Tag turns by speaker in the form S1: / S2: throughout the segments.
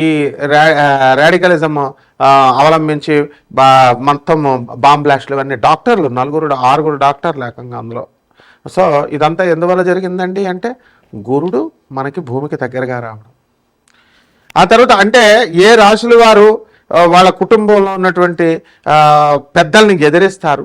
S1: ఈ రా రాడికలిజం అవలంబించి బా మొత్తం బాంబ్ బ్లాస్ట్లు ఇవన్నీ డాక్టర్లు నలుగురు ఆరుగురు డాక్టర్లు ఏకంగా అందులో. సో ఇదంతా ఎందువల్ల జరిగిందండి అంటే గురుడు మనకి భూమికి దగ్గరగా రావడం. ఆ తర్వాత అంటే ఏ రాశుల వారు వాళ్ళ కుటుంబంలో ఉన్నటువంటి పెద్దల్ని ఎదిరిస్తారు?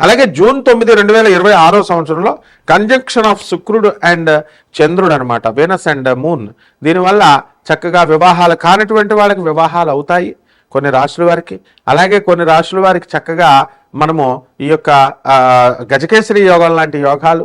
S1: అలాగే జూన్ తొమ్మిది రెండు వేల ఇరవై ఆరో సంవత్సరంలో కంజంక్షన్ ఆఫ్ శుక్రుడు అండ్ చంద్రుడు అనమాట వీనస్ అండ్ మూన్ దీనివల్ల చక్కగా వివాహాలు కానటువంటి వాళ్ళకి వివాహాలు అవుతాయి కొన్ని రాశుల వారికి. అలాగే కొన్ని రాశుల వారికి చక్కగా మనము ఈ యొక్క ఆ, గజకేసరి యోగం లాంటి యోగాలు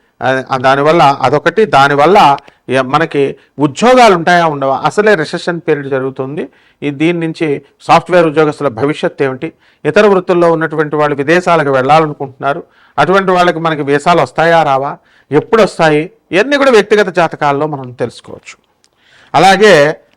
S1: దానివల్ల అదొకటి. దానివల్ల మనకి ఉద్యోగాలు ఉంటాయా ఉండవా? అసలే రిసెషన్ పీరియడ్ జరుగుతుంది. ఈ దీని నుంచి సాఫ్ట్వేర్ ఉద్యోగస్తుల భవిష్యత్ ఏమిటి? ఇతర వృత్తుల్లో ఉన్నటువంటి వాళ్ళు విదేశాలకు వెళ్ళాలనుకుంటున్నారు. అటువంటి వాళ్ళకి మనకి వీసాలు వస్తాయా రావా? ఎప్పుడు వస్తాయి ఇవన్నీ కూడా వ్యక్తిగత జాతకాల్లో మనం తెలుసుకోవచ్చు. అలాగే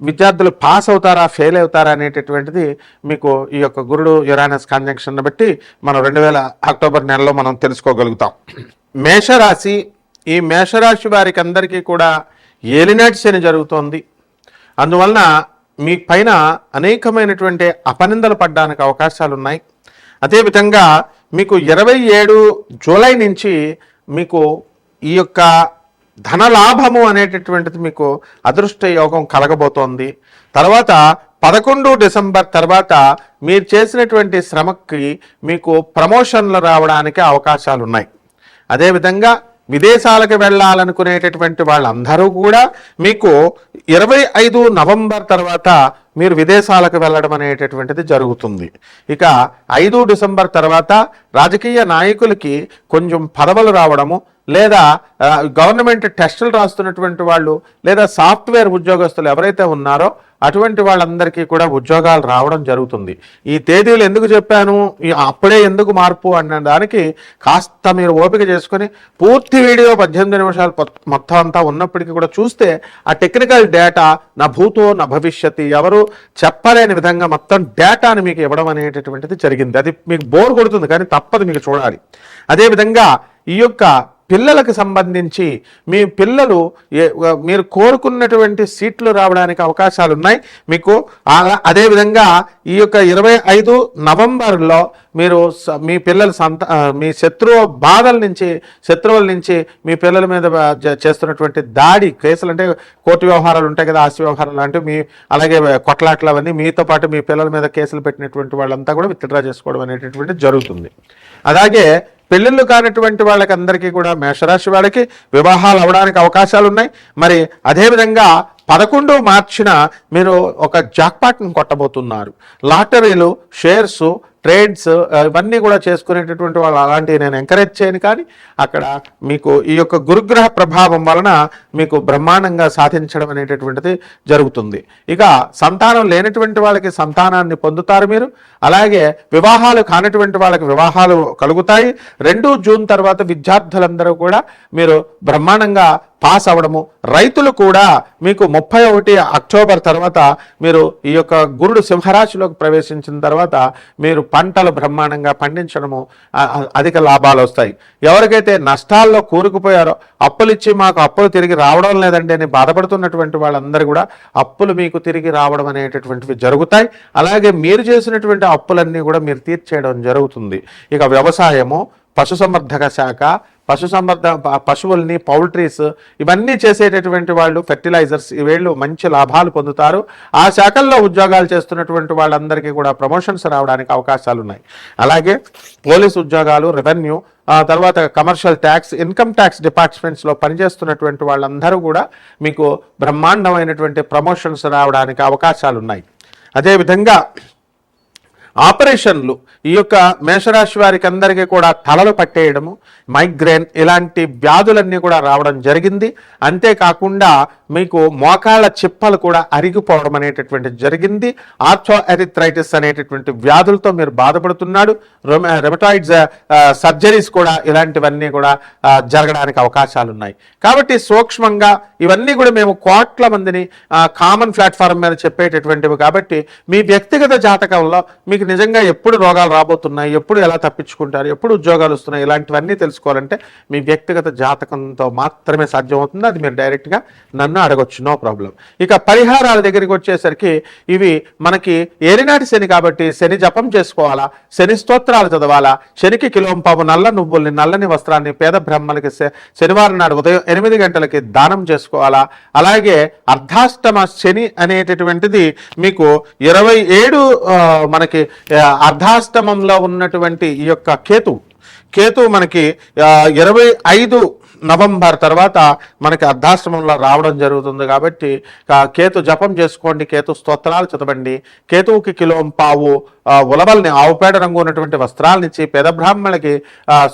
S1: విద్యార్థులు పాస్ అవుతారా ఫెయిల్ అవుతారా అనేటటువంటిది మీకు ఈ యొక్క గురుడు యురానస్ కాంజంక్షన్ బట్టి మనం రెండు వేల అక్టోబర్ నెలలో మనం తెలుసుకోగలుగుతాం. మేషరాశి ఈ మేషరాశి వారికి అందరికీ కూడా ఏలినాటి శని జరుగుతోంది. అందువలన మీ పైన అనేకమైనటువంటి అపనిందలు పడ్డానికి అవకాశాలు ఉన్నాయి అదేవిధంగా మీకు ఇరవై ఏడు జూలై నుంచి మీకు ఈ యొక్క ధనలాభము అనేటటువంటిది మీకు అదృష్ట యోగం కలగబోతోంది. తర్వాత పదకొండు డిసెంబర్ తర్వాత మీరు చేసినటువంటి శ్రమకి మీకు ప్రమోషన్లు రావడానికి అవకాశాలు ఉన్నాయి అదేవిధంగా విదేశాలకు వెళ్ళాలనుకునేటటువంటి వాళ్ళందరూ కూడా మీకు ఇరవై ఐదు నవంబర్ తర్వాత మీరు విదేశాలకు వెళ్ళడం అనేటటువంటిది జరుగుతుంది. ఇక ఐదు డిసెంబర్ తర్వాత రాజకీయ నాయకులకి కొంచెం పదవులు రావడము లేదా గవర్నమెంట్ టెస్టులు రాస్తున్నటువంటి వాళ్ళు లేదా సాఫ్ట్వేర్ ఉద్యోగస్తులు ఎవరైతే ఉన్నారో అటువంటి వాళ్ళందరికీ కూడా ఉద్యోగాలు రావడం జరుగుతుంది. ఈ తేదీలు ఎందుకు చెప్పాను? అప్పుడే ఎందుకు మార్పు అన్న దానికి కాస్త మీరు ఓపిక చేసుకొని పూర్తి వీడియో పద్దెనిమిది నిమిషాలు మొత్తం అంతా ఉన్నప్పటికీ కూడా చూస్తే ఆ టెక్నికల్ డేటా నా భూతో నా భవిష్యత్తు ఎవరు చెప్పలేని విధంగా మొత్తం డేటాను మీకు ఇవ్వడం అనేటటువంటిది జరిగింది. అది మీకు బోర్ కొడుతుంది కానీ తప్పదు మీకు చూడాలి. అదేవిధంగా ఈ యొక్క పిల్లలకు సంబంధించి మీ పిల్లలు ఏ- మీరు కోరుకున్నటువంటి సీట్లు రావడానికి అవకాశాలు ఉన్నాయి మీకు అదేవిధంగా ఈ యొక్క ఇరవై ఐదు నవంబర్లో మీరు స- మీ పిల్లల సంత మీ శత్రువు బాధల నుంచి శత్రువుల నుంచి మీ పిల్లల మీద చేస్తున్నటువంటి దాడి కేసులు అంటే కోర్టు వ్యవహారాలు ఉంటాయి కదా ఆస్తి వ్యవహారాలు లాంటివి మీ అలాగే కొట్లాట్లు అవన్నీ మీతో పాటు మీ పిల్లల మీద కేసులు పెట్టినటువంటి వాళ్ళంతా కూడా విత్డ్రా చేసుకోవడం అనేటటువంటి జరుగుతుంది. అలాగే పెళ్ళిళ్ళు కానటువంటి వాళ్ళకి అందరికీ కూడా మేషరాశి వాళ్ళకి వివాహాలు అవడానికి అవకాశాలు ఉన్నాయి మరి అదేవిధంగా పదకొండు మార్చిన మీరు ఒక జాక్పాట్ను కొట్టబోతున్నారు. లాటరీలు షేర్స్ ట్రేడ్స్ ఇవన్నీ కూడా చేసుకునేటటువంటి వాళ్ళు అలాంటివి నేను ఎంకరేజ్ చేయను. కానీ అక్కడ మీకు ఈ యొక్క గురుగ్రహ ప్రభావం వలన మీకు బ్రహ్మాండంగా సాధించడం అనేటటువంటిది జరుగుతుంది. ఇక సంతానం లేనటువంటి వాళ్ళకి సంతానాన్ని పొందుతారు మీరు. అలాగే వివాహాలు కానటువంటి వాళ్ళకి వివాహాలు కలుగుతాయి. రెండు జూన్ తర్వాత విద్యార్థులందరూ కూడా మీరు బ్రహ్మాండంగా పాస్ అవ్వడము రైతులు కూడా మీకు ముప్పై ఒకటి అక్టోబర్ తర్వాత మీరు ఈ యొక్క గురుడు సింహరాశిలోకి ప్రవేశించిన తర్వాత మీరు పంటలు బ్రహ్మాండంగా పండించడము అధిక లాభాలు వస్తాయి. ఎవరికైతే నష్టాల్లో కూరుకుపోయారో అప్పులు ఇచ్చి మాకు అప్పులు తిరిగి రావడం లేదండి అని బాధపడుతున్నటువంటి వాళ్ళందరూ కూడా అప్పులు మీకు తిరిగి రావడం అనేటటువంటివి జరుగుతాయి. అలాగే మీరు చేసినటువంటి అప్పులన్నీ కూడా మీరు తీర్చేయడం జరుగుతుంది. ఇక వ్యవసాయము పశుసంవర్ధక శాఖ పశు సంబంధ పశువుల్ని పౌల్ట్రీస్ ఇవన్నీ చేసేటటువంటి వాళ్ళు ఫెర్టిలైజర్స్ వీళ్ళు మంచి లాభాలు పొందుతారు. ఆ శాఖల్లో ఉద్యోగాలు చేస్తున్నటువంటి వాళ్ళందరికీ కూడా ప్రమోషన్స్ రావడానికి అవకాశాలు ఉన్నాయి అలాగే పోలీస్ ఉద్యోగాలు రెవెన్యూ ఆ తర్వాత కమర్షియల్ ట్యాక్స్ ఇన్కమ్ ట్యాక్స్ డిపార్ట్మెంట్స్లో పనిచేస్తున్నటువంటి వాళ్ళందరూ కూడా మీకు బ్రహ్మాండమైనటువంటి ప్రమోషన్స్ రావడానికి అవకాశాలు ఉన్నాయి అదేవిధంగా ఆపరేషన్లు ఈ యొక్క మేషరాశి వారికి అందరికీ కూడా తలలు పట్టేయడము మైగ్రేన్ ఇలాంటి వ్యాధులన్నీ కూడా రావడం జరిగింది. అంతేకాకుండా మీకు మోకాళ్ళ చిప్పలు కూడా అరిగిపోవడం అనేటటువంటి జరిగింది. ఆర్థో ఎరిథ్రైటిస్ అనేటటువంటి వ్యాధులతో మీరు బాధపడుతున్నాడు. రెమటాయిడ్స్ సర్జరీస్ కూడా ఇలాంటివన్నీ కూడా జరగడానికి అవకాశాలు ఉన్నాయి కాబట్టి సూక్ష్మంగా ఇవన్నీ కూడా మేము కోట్ల మందిని కామన్ ప్లాట్ఫామ్ మీద చెప్పేటటువంటివి కాబట్టి మీ వ్యక్తిగత జాతకంలో మీకు మీకు నిజంగా ఎప్పుడు రోగాలు రాబోతున్నాయి ఎప్పుడు ఎలా తప్పించుకుంటారు ఎప్పుడు ఉద్యోగాలు వస్తున్నాయి ఇలాంటివన్నీ తెలుసుకోవాలంటే మీ వ్యక్తిగత జాతకంతో మాత్రమే సాధ్యమవుతుంది. అది మీరు డైరెక్ట్గా నన్ను అడగొచ్చు. No problem. ఇక పరిహారాల దగ్గరికి వచ్చేసరికి ఇవి మనకి ఏరినాటి శని కాబట్టి శని జపం చేసుకోవాలా శని స్తోత్రాలు చదవాలా శనికి కిలోంపావు నల్ల నువ్వుల్ని నల్లని వస్త్రాన్ని పేద బ్రహ్మలకి శనివారం నాడు ఉదయం ఎనిమిది గంటలకి దానం చేసుకోవాలా. అలాగే అర్ధాష్టమ శని అనేటటువంటిది మీకు ఇరవై ఏడు మనకి అర్ధాష్టమంలో ఉన్నటువంటి ఈ యొక్క కేతు. కేతు మనకి ఇరవై ఐదు నవంబర్ తర్వాత మనకి అర్ధాశ్రమంలో రావడం జరుగుతుంది కాబట్టి కేతు జపం చేసుకోండి కేతు స్తోత్రాలు చదవండి. కేతువుకి కిలోం పావు ఉలవల్ని ఆవుపేడ రంగు ఉన్నటువంటి వస్త్రాలనిచ్చి పేద బ్రాహ్మణులకి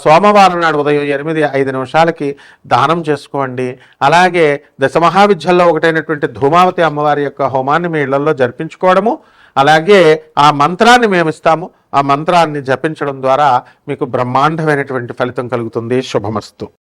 S1: సోమవారం నాడు ఉదయం ఎనిమిది ఐదు నిమిషాలకి దానం చేసుకోండి. అలాగే దశమహావిద్యల్లో ఒకటైనటువంటి ధూమావతి అమ్మవారి యొక్క హోమాన్ని మీ ఇళ్ళలో జరిపించుకోవడము అలాగే ఆ మంత్రాన్ని మేము ఇస్తాము ఆ మంత్రాన్ని జపించడం ద్వారా మీకు బ్రహ్మాండమైనటువంటి ఫలితం కలుగుతుంది. శుభమస్తు.